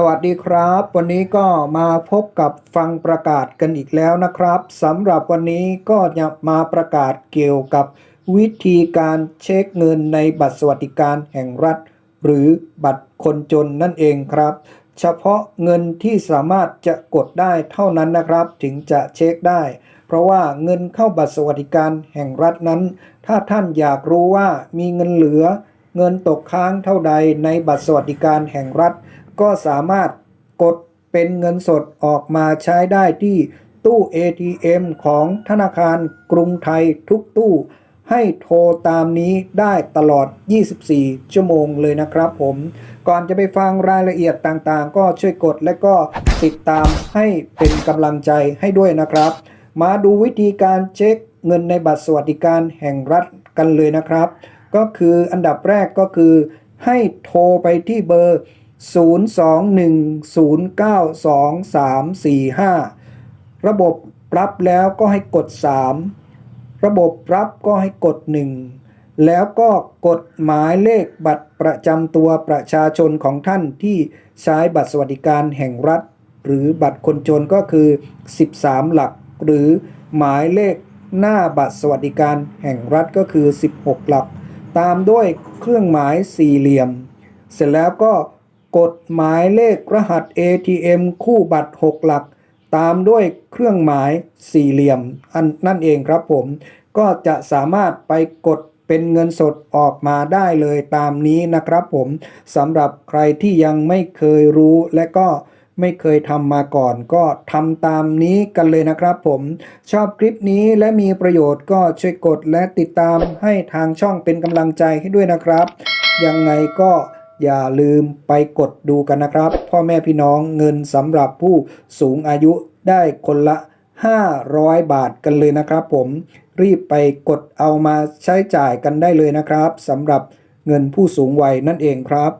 สวัสดีครับ วันนี้ก็มาพบกับฟังประกาศกันอีกแล้วนะครับสำหรับวันนี้ก็จะมาประกาศเกี่ยวกับวิธีการเช็คเงินในบัตรสวัสดิการแห่งรัฐ หรือบัตรคนจนนั่นเองครับ เฉพาะเงินที่สามารถจะกดได้เท่านั้นนะครับ ถึงจะเช็คได้ เพราะว่าเงินเข้าบัตรสวัสดิการแห่งรัฐนั้น ถ้าท่านอยากรู้ว่ามีเงินเหลือ เงินตกค้างเท่าใดในบัตรสวัสดิการแห่งรัฐ ก็สามารถกดเป็นเงินสดออกมาใช้ได้ที่ตู้ ATM ของธนาคารกรุงไทยทุกตู้ ให้โทรตามนี้ได้ตลอด 24 ชั่วโมงเลยนะครับผม ก่อนจะไปฟังรายละเอียดต่างๆ ก็ช่วยกดและก็ติดตามให้เป็นกำลังใจให้ด้วยนะครับ มาดูวิธีการเช็คเงินในบัตรสวัสดิการแห่งรัฐกันเลยนะครับ ก็คืออันดับแรกก็คือให้โทรไปที่เบอร์ 021092345 ระบบรับแล้วก็ให้กด 3 ระบบรับก็ให้กด 1 แล้วก็กดหมายเลขบัตรประจำตัวประชาชนของท่านที่ใช้บัตรสวัสดิการแห่งรัฐ หรือบัตรคนจนก็คือ 13 หลัก หรือหมายเลขหน้าบัตรสวัสดิการแห่งรัฐก็คือ 16 หลัก ตามด้วยเครื่องหมายสี่เหลี่ยม เสร็จแล้วก็ กดหมายเลขรหัส ATM คู่บัตร 6 หลัก ตามด้วยเครื่องหมายสี่เหลี่ยมอันนั่นเองครับผม ก็จะสามารถไปกดเป็นเงินสดออกมาได้เลยตามนี้นะครับผมสำหรับใครที่ยังไม่เคยรู้และก็ไม่เคยทำมาก่อนก็ทำตามนี้กันเลยนะครับผมชอบคลิปนี้และมีประโยชน์ก็ช่วยกดและติดตามให้ทางช่องเป็นกำลังใจให้ด้วยนะครับ ยังไงก็ อย่าลืมไปกดดูกันนะครับ พ่อแม่พี่น้องเงินสำหรับผู้สูงอายุได้คนละ 500 บาทกันเลยนะครับ ผมรีบไปกดเอามาใช้จ่ายกันได้เลยนะครับสำหรับเงินผู้สูงวัยนั่นเองครับ